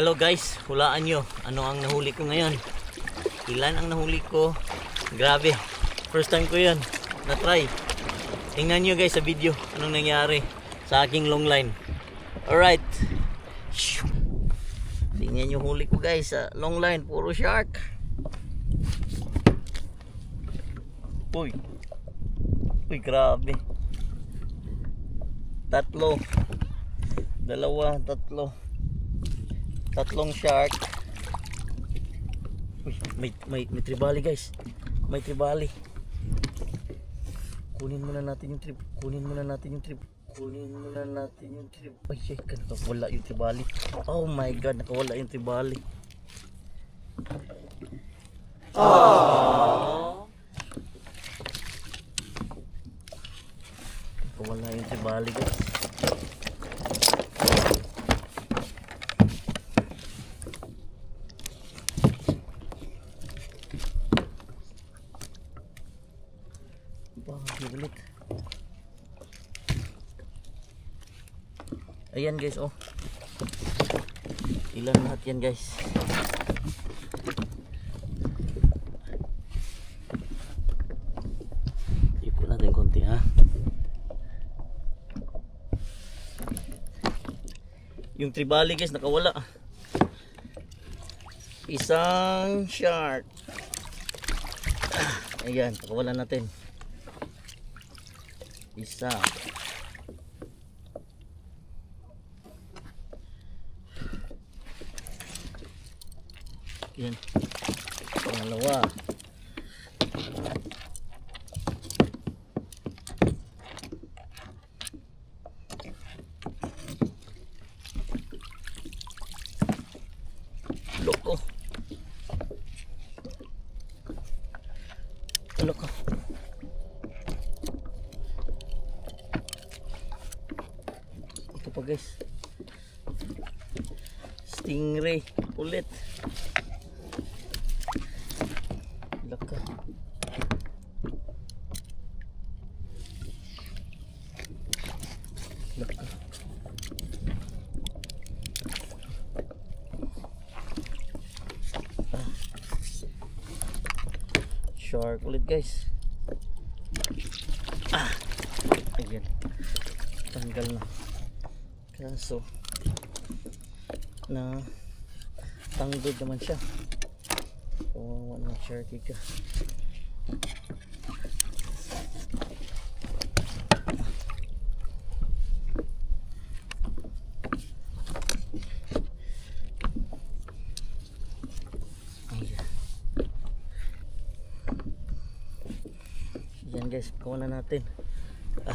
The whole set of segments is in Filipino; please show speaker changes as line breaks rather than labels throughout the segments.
Hello guys, hulaan nyo. Ano ang nahuli ko ngayon? Ilan ang nahuli ko? Grabe. First time ko yun. Na-try. Tingnan nyo guys sa video. Anong nangyari sa aking long line. Alright. Tingnan nyo huli ko guys sa long line. Puro shark. Uy. Uy, grabe. Tatlo. Dalawa, tatlo. Tatlong shark. Uy, may, may, may tribali guys. May tribali. Kunin muna natin yung trip. Kunin muna natin yung trip. Kunin muna natin yung trip. Ay, ay, nakawala yung tribali. Oh my god, nakawala yung tribali. Nakawala yung tribali guys. Bakit ulit? Ayan guys, oh. Ilan lahat yan guys. Ipon natin konti ha. Yung tribali guys nakawala. Isang shark. Ah, Ayan, pakawalan natin. Isa. Yan. Pangalawa. Ito pa guys. Stingray ulit. Laka. Laka. Ah. Shark ulit guys. Ah. Ayan. Tanggal na. Kaso na tanggod naman siya. Kawawa na sharky ka. Guys, kuha na natin. Ah.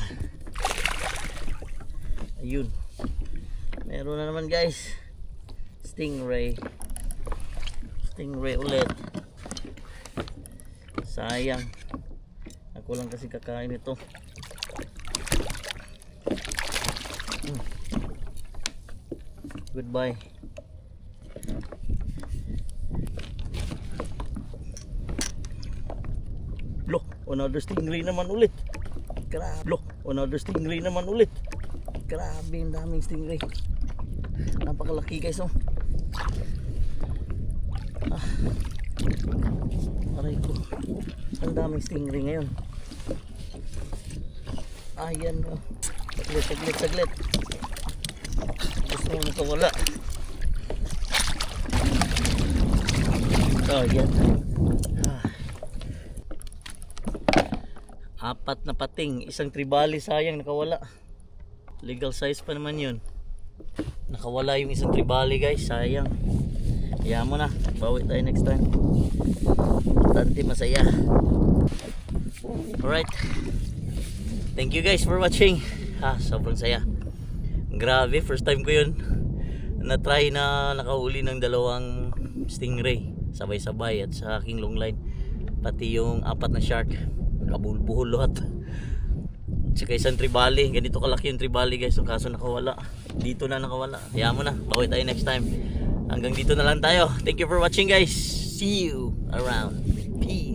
Ayun. Meron na naman guys. Stingray. Stingray ulit. Sayang. Ako lang kasi kakain ito. Hmm. Goodbye. Look, another stingray naman ulit. Grabe. Look, another stingray naman ulit. Grabe, ang daming stingray. Napakalaki guys, oh. Ah. Aray ko. Ang daming stingray ngayon. Ayan, oh. Saglit, saglit, saglit. Gusto mo nakawala. Oh, yan. Ah. Apat na pating, isang tribali sayang nakawala. Legal size pa naman yun. Nakawala yung isang tribali guys, sayang. Kaya mo na, bawi tayo next time. Bastante masaya. Alright. Thank you guys for watching. Ha, sobrang saya. Grabe, first time ko yun. Na-try na nakahuli ng dalawang stingray. Sabay-sabay at sa aking long line. Pati yung apat na shark. Nakabulbuhol lahat. Tsaka isang tribali. Ganito kalaki yung tribali guys. Yung kaso nakawala. Dito na nakawala. Kaya mo na. Bawi tayo next time. Hanggang dito na lang tayo. Thank you for watching guys. See you around. Peace.